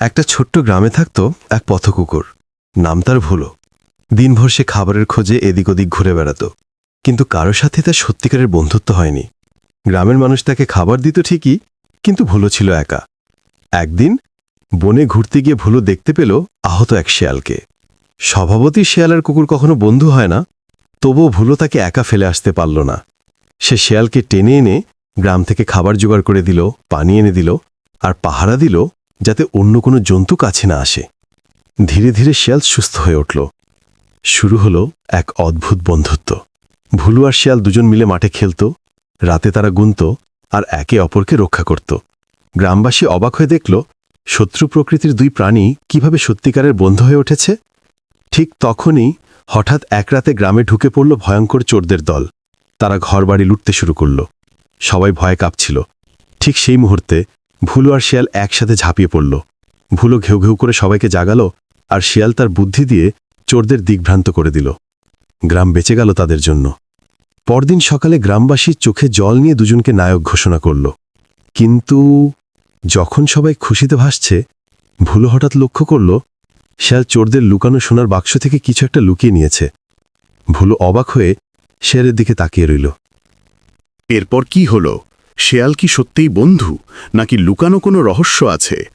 একটা ছোট্ট গ্রামে থাকত এক পথকুকুর। নাম তার ভুলো। দিনভর সে খাবারের খোঁজে এদিক ওদিক ঘুরে বেড়াত। কিন্তু কারও সাথে তার সত্যিকারের বন্ধুত্ব হয়নি। গ্রামের মানুষ তাকে খাবার দিত ঠিকই, কিন্তু ভুলো ছিল একা। একদিন বনে ঘুরতে গিয়ে ভুলো দেখতে পেল আহত এক শেয়ালকে। স্বভাবতই শেয়াল আর কুকুর কখনো বন্ধু হয় না, তবুও ভুলো তাকে একা ফেলে আসতে পারল না। সে শেয়ালকে টেনে এনে গ্রাম থেকে খাবার জোগাড় করে দিল, পানি এনে দিল আর পাহারা দিল যাতে অন্য কোনো জন্তু কাছে না আসে। ধীরে ধীরে শিয়াল সুস্থ হয়ে উঠল। শুরু হলো এক অদ্ভুত বন্ধুত্ব। ভুলু আর শিয়াল দুজন মিলে মাঠে খেলত, রাতে তারা গুনত আর একে অপরকে রক্ষা করত। গ্রামবাসী অবাক হয়ে দেখল, শত্রু প্রকৃতির দুই প্রাণী কীভাবে সত্যিকারের বন্ধু হয়ে উঠেছে? ঠিক তখনই হঠাৎ এক রাতে গ্রামে ঢুকে পড়ল ভয়ঙ্কর চোরদের দল। তারা ঘরবাড়ি লুটতে শুরু করল। সবাই ভয়ে কাঁপছিল। ঠিক সেই মুহূর্তে ভুলো আর শিয়াল একসাথে ঝাঁপিয়ে পড়ল। ভুলো ঘেউ ঘেউ করে সবাইকে জাগালো আর শিয়াল তার বুদ্ধি দিয়ে চোরদের দিগ্ভ্রান্ত করে দিল। গ্রাম বেঁচে গেল তাদের জন্য। পরদিন সকালে গ্রামবাসী চোখে জল নিয়ে দুজনকে নায়ক ঘোষণা করল। কিন্তু যখন সবাই খুশিতে ভাসছে, ভুলো হঠাৎ লক্ষ্য করল, শিয়াল চোরদের লুকানো সোনার বাক্স থেকে কিছু একটা লুকিয়ে নিয়েছে। ভুলো অবাক হয়ে শেয়ালের দিকে তাকিয়ে রইল। এরপর কি হলো? শেয়াল কি সত্যিই বন্ধু? নাকি লুকানো কোনো রহস্য আছে?